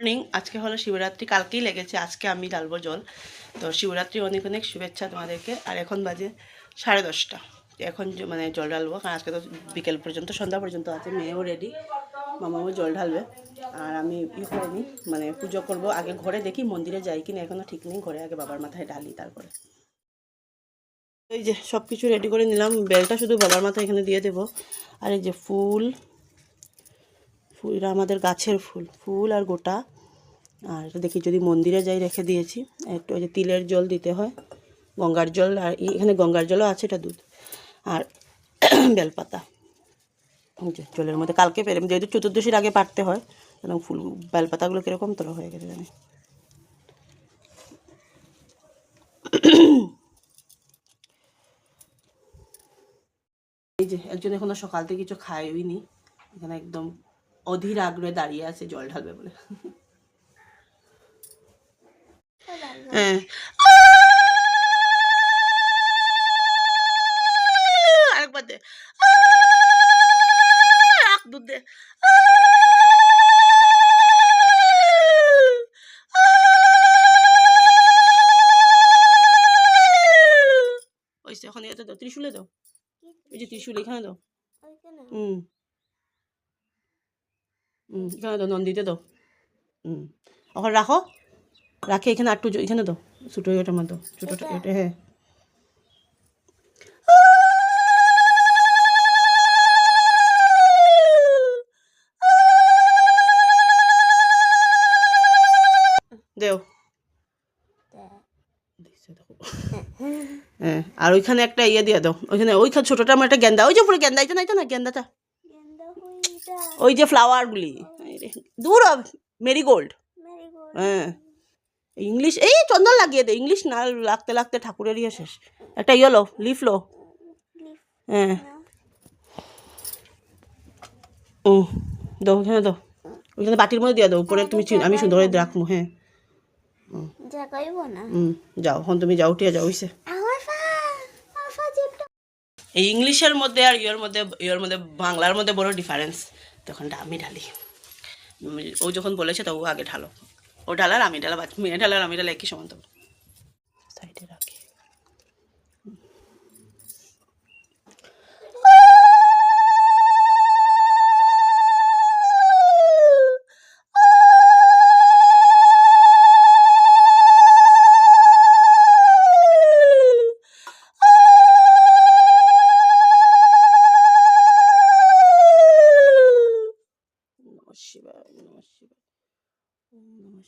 Morning আজকে হলো শিবরাত্রি, কালকেই লেগেছে। আজকে আমি ঢালবো জল। তো শিবরাত্রি অনেক অনেক শুভেচ্ছা তোমাদেরকে। আর এখন বাজে সাড়ে দশটা। এখন মানে জল ঢালবো, কারণ আজকে তো বিকেল পর্যন্ত, সন্ধ্যা পর্যন্ত আছে, মেয়েও রেডি মামাও জল ঢালবে। আর আমি ই করে নিই মানে পুজো করব। আগে ঘরে দেখি মন্দিরে যাই কিনা এখনও ঠিক নেই। ঘরে আগে বাবার মাথায় ঢালি তারপরে। এই যে সব কিছু রেডি করে নিলাম। বেলটা শুধু বাবার মাথায় এখানে দিয়ে দেবো। আর এই যে ফুল ফুল, এটা আমাদের গাছের ফুল ফুল আর গোটা। আর এটা দেখি যদি মন্দিরে যাই রেখে দিয়েছি, একটু ওই যে তিলের জল দিতে হয়, গঙ্গার জল, আর এখানে গঙ্গার জলও আছে এটা দুধ। আর বেলপাতা। জলের মধ্যে, কালকে পেরে যেহেতু চতুর্দশীর আগে পারতে হয় ফুল, বেলপাতাগুলো কীরকম তোলা হয়ে গেছে জানি। এই যে একজন এখনও সকাল থেকে কিছু খাইনি এখানে একদম অধীর আগ্রহে দাঁড়িয়ে আছে জল ঢালবে বলে। হ্যাঁ। আরেকবার দে। দুধ দে। ওই ওখানে দাও। ত্রিশুলে দাও। ওই যে ত্রিশুল এখানে দাও। হুম। এখানে দাও নন্দিতে দাও। হুম ওখানে রাখো? রাখে এখানে আটটু এখানে দাও। ছোটো ওটার মতো ছোটোটা এটা? হ্যাঁ। দেও। হ্যাঁ আর ওইখানে একটা ইয়ে দিয়ে দাও। ওইখানে ওইখানে ছোটোটা আমার একটা গেন্দা। ওই যে পুরো গেন্দা এটা না এটা না গেন্দাটা। ওই যে ফ্লাওয়ারগুলি দূর মেরিগোল্ড হ্যাঁ। ইংলিশ এই চন্দন লাগিয়ে দে ইংলিশ না লাগতে লাগতে ঠাকুরের ইয়ে শেষ। একটা ইয়ে লো লিফ লো হ্যাঁ। ও দাও ওখানে দাও। ওইখানে বাটির মধ্যে দিয়ে দাও উপরে তুমি চিন- আমি সুন্দর করে রাখব হ্যাঁ। হুম যাও এখন তুমি যাও উঠিয়ে যাও হইছে। এই ইংলিশের মধ্যে আর ইয়ের মধ্যে ইয়ের মধ্যে বাংলার মধ্যে বড় ডিফারেন্স তখন আমি ঢালি। ও যখন বলেছে তো ও আগে ঢালো। ও ঢালার আমি ঢালা মেয়ে ঢালার আমি ঢালা একই সমান তো সাইডে রাখি নমঃ শিবায় ওম নমঃ শিবায় ওম নমঃ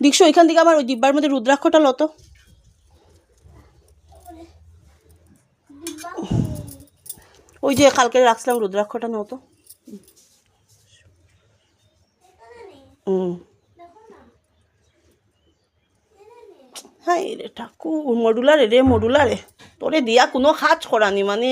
দীক্ষু, এখান থেকে আমার ওই ডিব্বার মধ্যে রুদ্রাক্ষটা লতো ওই যে কালকে রাখছিলাম রুদ্রাক্ষটা নতো হুম হ্যাঁ রে ঠাকুর, মডুলারে রে, মডুলারে। তোরে দিয়া কোনো কাজ করানি মানে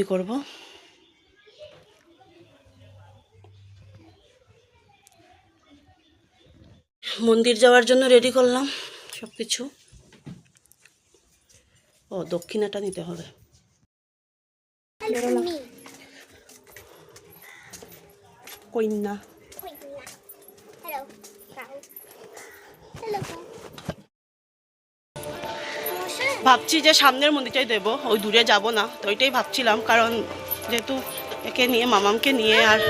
আরতি করব। মন্দির যাওয়ার জন্য রেডি করলাম সব কিছু ও দক্ষিণাটা নিতে হবে। কন্যা হ্যালো হ্যালো ভাবছি যে সামনের মন্দিরটাই দেব। ওই দূরে যাব না, তো ওইটাই ভাবছিলাম, কারণ যেহেতু একে নিয়ে, মামামকে নিয়ে আর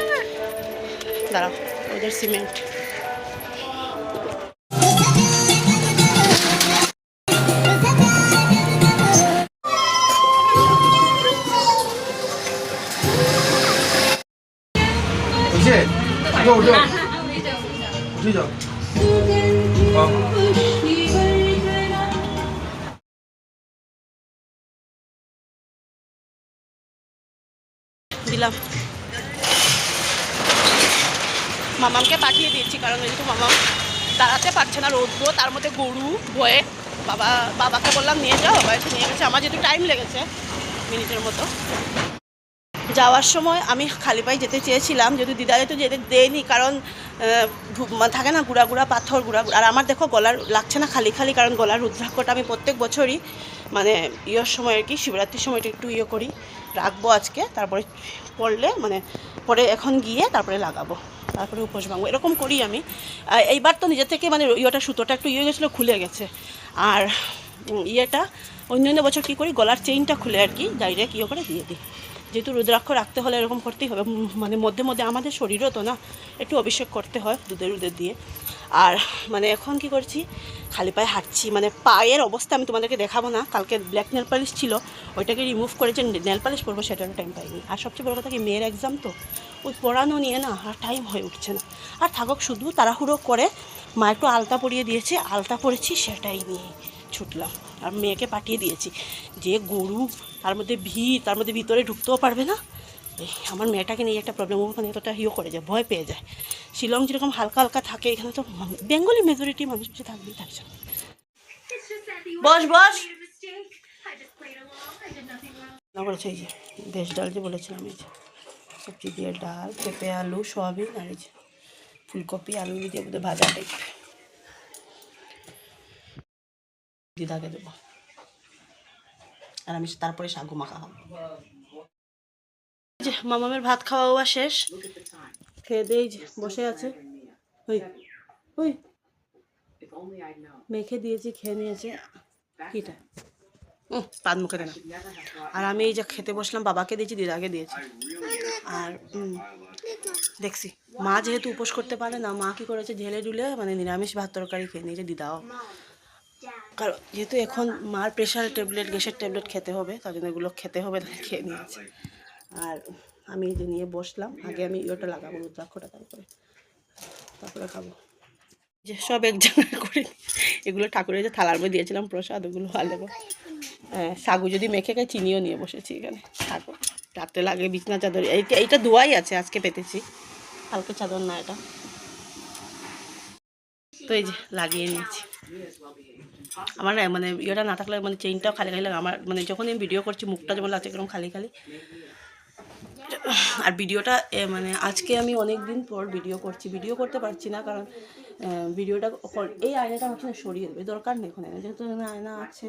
দাঁড়াও, ওদের সিমেন্ট দিলাম। মামামকে পাঠিয়ে দিয়েছি, কারণ যেহেতু মামাম দাঁড়াতে পারছে না রৌদ্র তার মধ্যে গরু বয়ে বাবা, বাবাকে বললাম, নিয়ে যাও, বাবা এসে নিয়ে গেছে। আমার যেহেতু টাইম লেগেছে মিনিটের মতো। যাওয়ার সময় আমি খালি পায়ে যেতে চেয়েছিলাম, যদি দিদা যেতে যেতে দেয়নি, কারণ থাকে না গুঁড়া গুঁড়া, পাথর গুঁড়া গুঁড়া। আর আমার দেখো গলার লাগছে না খালি খালি, কারণ গলার রুদ্রাক্ষটা আমি প্রত্যেক বছরই মানে ইয়ের সময় আর কি, শিবরাত্রির সময়টা একটু ইয়ে করি, রাখব আজকে, তারপরে পড়লে মানে পরে এখন গিয়ে তারপরে লাগাবো, তারপরে উপোস ভাঙবো, এরকম করি আমি এইবার তো নিজে থেকে মানে ইয়েটা, সুতোটা একটু ইয়ে গেছিল, খুলে গেছে আর ইয়েটা, অন্য অন্য বছর কী করি, গলার চেইনটা খুলে আর কি ডাইরেক্ট ইয়ে করে দিয়ে দিই যেহেতু রুদ্রাক্ষ রাখতে হলে এরকম করতেই হবে। মানে মধ্যে মধ্যে আমাদের শরীরও তো না, একটু অভিষেক করতে হয় দুধের উদের দিয়ে। আর মানে এখন কি করছি, খালি পায়ে হাঁটছি। মানে পায়ের অবস্থা আমি তোমাদেরকে দেখাবো না। কালকে ব্ল্যাক নেল পালিশ ছিল, ওইটাকে রিমুভ করে যে নেল পালিশ পরবো সেটারও টাইম পাইনি। আর সবচেয়ে বড় কথা কি, মেয়ের এক্সাম তো। ওই পড়ানো নিয়ে না আর টাইম হয়ে উঠছে না। আর থাকুক, শুধু তাড়াহুড়ো করে মা একটু আলতা পরিয়ে দিয়েছে, আলতা পরেছি সেটাই নিয়ে ছুটলাম। আর মেয়েকে পাঠিয়ে দিয়েছি। যে গরু, তার মধ্যে ভিড়, তার মধ্যে ভিতরে ঢুকতেও পারবে না। আমার মেয়েটাকে নিয়ে একটা প্রবলেম ওখানে এতটা ইয়ে করে যায়, ভয় পেয়ে যায়। শিলং যেরকম হালকা হালকা থাকে, এখানে তো বেঙ্গলি মেজরিটি মানুষ বেশি থাকবেই থাকছে বস বস। বলেছে, এই যে দেশ ডাল যে বলেছিলাম, এই যে সবজি দিয়ে ডাল, পেঁপে, আলু, সয়াবিন, আর এই যে ফুলকপি, আলু দিয়ে বোধহয় ভাজা টাইপ দিদাকে দেবো। আর আমি তারপরে সাগু মাখা যে মামামের ভাত খাওয়া ওয়া শেষ। খেয়ে দিয়ে বসে আছে। মেখে দিয়েছি, খেয়ে নিয়েছে। কিটা? পান মুখে দেনা। আর আমি এই যে খেতে বসলাম, বাবাকে দিয়েছি, দিদাকে দিয়েছি। আর দেখছি, মা যেহেতু উপোস করতে পারে না, মা কি করেছে, ঢেলে ডুলে মানে নিরামিষ ভাত তরকারি খেয়ে নিয়েছে, দিদাও। কারণ যেহেতু এখন মার প্রেশার ট্যাবলেট গ্যাসের ট্যাবলেট খেতে হবে, তার জন্য এগুলো খেতে হবে তাই খেয়ে নিয়েছে। আর আমি যে নিয়ে বসলাম, আগে আমি ইয়েটা লাগাবো, রুদ্রাক্ষটা তারপরে তারপরে খাব। যে সব এক জায়গায় করে এগুলো ঠাকুরের যে থালার মধ্যে দিয়েছিলাম, প্রসাদ, ওগুলো ভালো হ্যাঁ সাগু যদি মেখে খাই চিনিও নিয়ে বসেছি এখানে। ঠাকুর, রাত্রে লাগে বিছনা চাদর এইটা এইটা দোয়াই আছে আজকে পেতেছি। কালকে চাদর না, এটা। তো এই যে লাগিয়ে নিয়েছি। আমার মানে ইয়েটা না থাকলে মানে চেইনটাও খালি খালি লাগে। আমার মানে যখন আমি ভিডিও করছি, মুখটা যেমন লাগছে এরকম খালি খালি। আর ভিডিওটা মানে আজকে আমি অনেক দিন পর ভিডিও করছি। ভিডিও করতে পারছি না কারণ ভিডিওটা এই আয়নাটা না সরিয়ে দেবে। দরকার নেই ওখানে যেহেতু আয়না আছে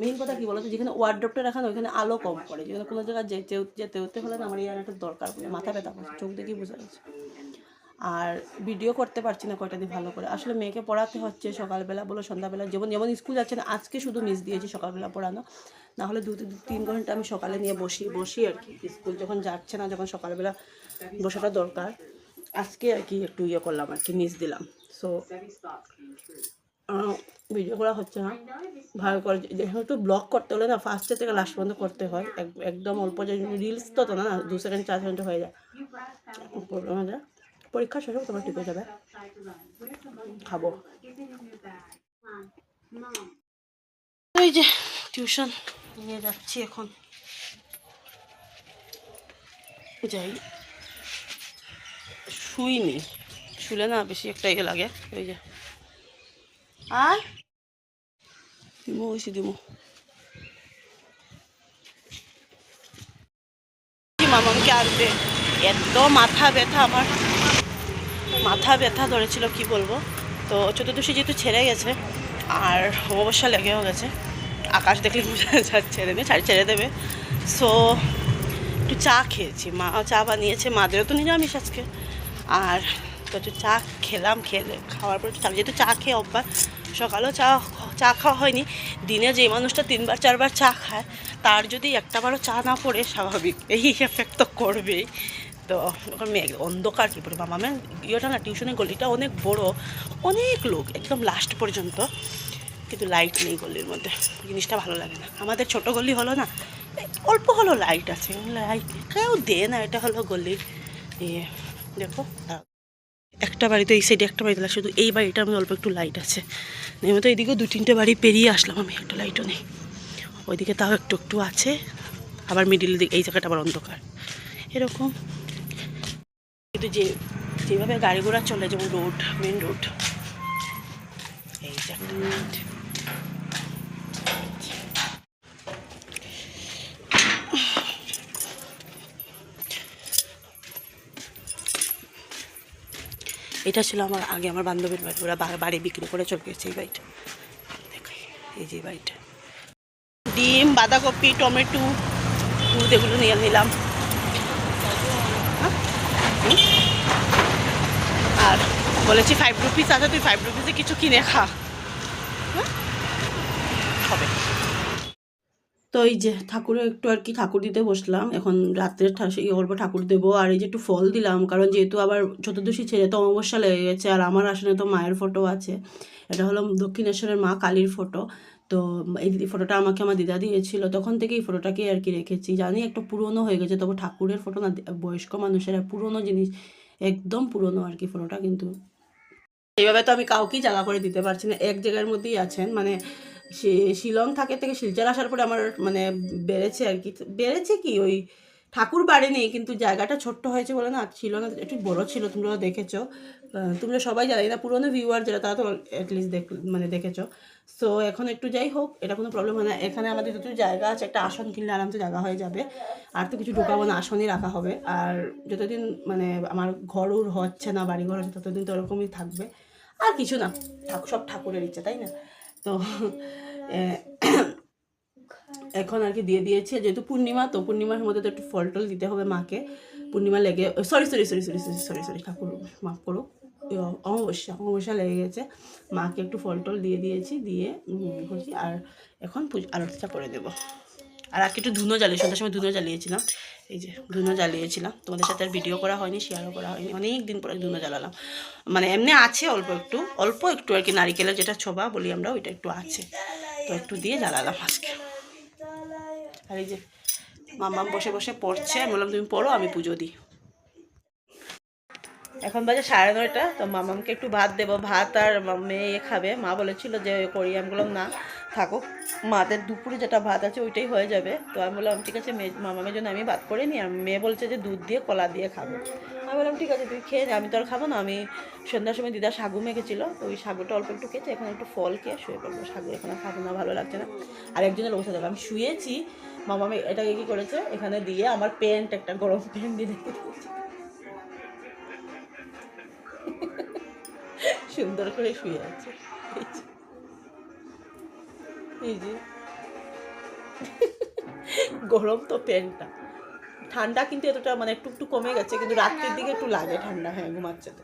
মেইন কথা কি বলতো? যেখানে ওয়ার্ড্রপটা রাখা না, ওইখানে আলো কম পড়ে। যেখানে কোনো জায়গায় যেতে যেতে হলে না আমার এই আয়নাটার দরকার পড়ে। মাথা ব্যথা করছে, চোখ দেখেই বোঝা যাচ্ছে। আর ভিডিও করতে পারছি না কয়টা দিন ভালো করে। আসলে মেয়েকে পড়াতে হচ্ছে সকালবেলা বলো, সন্ধ্যাবেলা, যেমন যেমন স্কুল যাচ্ছে না, আজকে শুধু মিস দিয়েছি সকালবেলা পড়ানো। না হলে দু তিন ঘণ্টা আমি সকালে নিয়ে বসি বসি আর কি। স্কুল যখন যাচ্ছে না, যখন সকালবেলা বসাটা দরকার, আজকে আর কি একটু ইয়ে করলাম আর কি মিস দিলাম। সো ভিডিও করা হচ্ছে না। ভালো করে যেহেতু ব্লগ করতে হলে না ফার্স্টে থেকে লাস্ট পর্যন্ত করতে হয়। এক- একদম অল্প যে রিলস তো তো না, দু সেকেন্ড চার সেকেন্ড হয়ে যায়। প্রবলেম হয়ে যায়। পরীক্ষা শেষ হবে তোমার ঠিক হয়ে যাবে। খাব। ওই যে টিউশন নিয়ে যাচ্ছি এখন। যাই। শুইনি। শুলে না বেশি একটা ইয়ে লাগে। ওই যে। আর? দিমু ওইসি দিমু। মামাকে আনতে এত মাথা ব্যথা আমার। মাথা ব্যথা ধরেছিল, কি বলব? তো চতুর্দশী যেহেতু ছেড়ে গেছে, আর অমাবস্যা লেগেও গেছে, আকাশ দেখলে ছেড়ে দেবে ছাড়ি ছেড়ে দেবে। সো একটু চা খেয়েছি, মা চা বানিয়েছে মাদেরও তো নিরামিষ আজকে। আর তো একটু চা খেলাম, খেলে খাওয়ার পর চা যেহেতু চা খেয়ে অভ্যাস, সকালেও চা চা খাওয়া হয়নি, দিনে যে মানুষটা তিনবার, চারবার চা খায়, তার যদি একটাবারও চা না পড়ে, স্বাভাবিক, এই এফেক্ট তো করবেই। তো, ওখানে মেঘ অন্ধকার কি পরিমাণ আমার ইয়েটা না, টিউশনের গলিটা অনেক বড়, অনেক লোক, একদম লাস্ট পর্যন্ত, কিন্তু লাইট নেই গলির মধ্যে, জিনিসটা ভালো লাগে না। আমাদের ছোট গলি হলো না, অল্প হলো লাইট আছে লাইট কেউ দে না, এটা হলো গলির ইয়ে। দেখো। একটা বাড়িতে, এই সাইডে একটা বাড়িতে, শুধু এই বাড়িটার মধ্যে অল্প একটু লাইট আছে। আমি তো এইদিকেও দু তিনটে বাড়ি পেরিয়ে আসলাম আমি, একটা লাইটও নেই। ওইদিকে তাও একটু একটু আছে, আবার মিডিল দিকে, এই জায়গাটা আবার অন্ধকার। এরকম কিন্তু যে, যেভাবে গাড়ি ঘোড়া চলে, যেমন রোড মেন রোড। এটা ছিল আমার, আগে আমার বান্ধবীর বাড়ি ওরা বাড়ি বিক্রি করে চলে গেছে এই বাড়িটা দেখাই এই যে বাড়িটা ডিম, বাঁধাকপি, টমেটো দুধ এগুলো নিয়ে নিলাম? হুম? আর বলেছি ফাইভ রুপিস আছে, তুই ফাইভ রুপিসে কিছু কিনে খা? হবে তো এই যে ঠাকুরে একটু আর কি ঠাকুর দিতে বসলাম, এখন ঠা- এই অল্প ঠাকুর দেবো, আর এই যে একটু ফল দিলাম, কারণ যেহেতু আবার চতুর্দশী ছেড়ে তো অমাবস্যা লেগে গেছে, আর আমার আসনে তো মায়ের ফটো আছে এটা হলো দক্ষিণেশ্বরের মা কালীর ফটো তো এই ফটোটা আমাকে আমার দিদা দিয়েছিল। তখন থেকে এই ফটোটাকে আর কি রেখেছি। জানি একটু পুরনো হয়ে গেছে, তবে ঠাকুরের ফটো না, বয়স্ক মানুষের পুরনো জিনিস, একদম পুরনো আর কি ফটোটা কিন্তু। এইভাবে তো আমি কাউকেই জায়গা করে দিতে পারছি না। এক জায়গার মধ্যেই আছেন। মানে শিলং থাকে থেকে শিলচর আসার পরে আমার মানে বেড়েছে আর কি। বেড়েছে কি ওই ঠাকুর বাড়েনি কিন্তু জায়গাটা ছোট্ট হয়েছে বলে না, ছিল না, একটু বড় ছিল, তোমরা দেখেছ। তোমরা সবাই জানি না, পুরোনো ভিউয়ার যারা, তারা তো অ্যাটলিস্ট দেখ মানে দেখেছ। সো এখন একটু যাই হোক, এটা কোনো প্রবলেম হয় না। এখানে আমাদের যত জায়গা আছে, একটা আসন কিনলে আরামসে জায়গা হয়ে যাবে। আর তো কিছু ঢোকাবো না, আসনই রাখা হবে। আর যতদিন মানে আমার ঘর উর হচ্ছে না বাড়ি ঘর হচ্ছে ততদিন তো ওরকমই থাকবে। আর কিছু না সব ঠাকুরের ইচ্ছে, তাই না? তো এখন আর কি দিয়ে দিয়েছে। যেহেতু পূর্ণিমা, তো পূর্ণিমার মধ্যে তো একটু ফল টল দিতে হবে মাকে। পূর্ণিমা লেগে sorry sorry sorry sorry sorry sorry sorry ঠাকুর, মাফ করো। অমাবস্যা অমাবস্যা লেগে গেছে। মাকে একটু ফল টল দিয়ে দিয়েছি, দিয়ে করছি, আর এখন আরতিটা করে দেবো। আর আজকে একটু ধুনো জ্বালিয়ে সন্ধ্যার সময় ধুনো জ্বালিয়েছিলাম। এই যে, ধুনো জ্বালিয়েছিলাম। তোমাদের সাথে আর ভিডিও করা হয়নি শেয়ারও করা হয়নি। অনেক দিন পরে ধুনো জ্বালালাম। মানে এমনি আছে অল্প একটু অল্প একটু আর কি, নারিকেলের যেটা ছোবা বলি আমরা, ওইটা একটু আছে। তো একটু দিয়ে জ্বালালাম আজকে। আর এই যে মামাম বসে বসে পড়ছে, আমি বললাম, তুমি পড়ো, আমি পুজো দিই। এখন বাজে সাড়ে নয়টা, তো মামামকে একটু ভাত দেবো। ভাত আর মেয়ে খাবে। মা বলেছিল যে, করি। আমি বললাম, না, থাকুক। মাদের দুপুরে যেটা ভাত আছে, ওইটাই হয়ে যাবে। তো আমি বললাম, ঠিক আছে, মেয়ে, মামামের জন্য আমি ভাত করে নিই। আর মেয়ে বলছে যে, দুধ দিয়ে, কলা দিয়ে খাব। আমি বললাম, ঠিক আছে, তুই খেয়ে আমি তো আর খাব না। আমি সন্ধ্যার সময় দিদা সাগু মেখেছিলো, তো ওই সাগুটা অল্প একটু খেয়েছে এখন একটু ফল খেয়ে শুয়ে পড়ব। সাগু এখন খাব না, ভালো লাগছে না। আর একজনের অবস্থা দেখো আমি শুয়েছি মামামে এটাকে কি করেছে? এখানে দিয়ে আমার প্যান্ট একটা গরম প্যান্ট দিয়ে সুন্দর করে শুয়ে আছে। এই যে। গরম তো প্যান্টটা ঠান্ডা কিন্তু এতটা মানে একটু একটু কমে গেছে, কিন্তু রাত্রের দিকে একটু লাগে ঠান্ডা হ্যাঁ ঘুমাচ্ছে তো।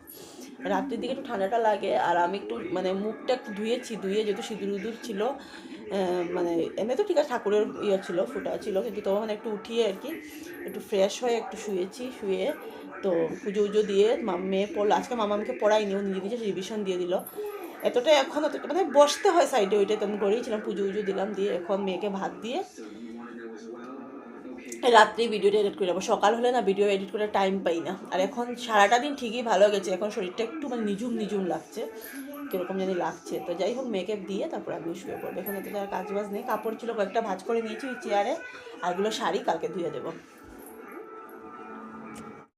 রাত্রির দিকে একটু ঠান্ডাটা লাগে, আর আমি একটু মানে মুখটা একটু ধুয়েছি ধুয়ে যেহেতু সিঁদুর উদুর ছিল মানে এমনি তো ঠিক আছে, ঠাকুরের ইয়ে ছিল, ফোটা ছিল, কিন্তু তখন একটু উঠিয়ে আর কি, একটু ফ্রেশ হয়ে একটু শুয়েছি, শুয়ে তো পুজো উজো দিয়ে মেয়ে পড়ল, আজকে মামা আমাকে পড়াইনি ও নিজে নিজে রিভিশন দিয়ে দিল। এতটা এখন এতটা মানে বসতে হয় সাইডে ওইটাই তো আমি করেইছিলাম পুজো উজো দিলাম, দিয়ে এখন মেয়েকে ভাত দিয়ে রাত্রি ভিডিওটা এডিট করে যাব সকাল হলে না ভিডিও এডিট করে টাইম পাই না। আর এখন সারাটা দিন ঠিকই ভালো গেছে। এখন শরীরটা একটু মানে নিঝুম নিঝুম লাগছে। কীরকম জানি লাগছে। তো যাই হোক মেকআপ দিয়ে তারপর আমি শুয়ে পড়ব। এখন তো আর কাজ বাজ নেই। কাপড় ছিল কয়েকটা ভাজ করে নিয়েছি ওই চেয়ারে আরগুলো শাড়ি কালকে ধুয়ে দেবো।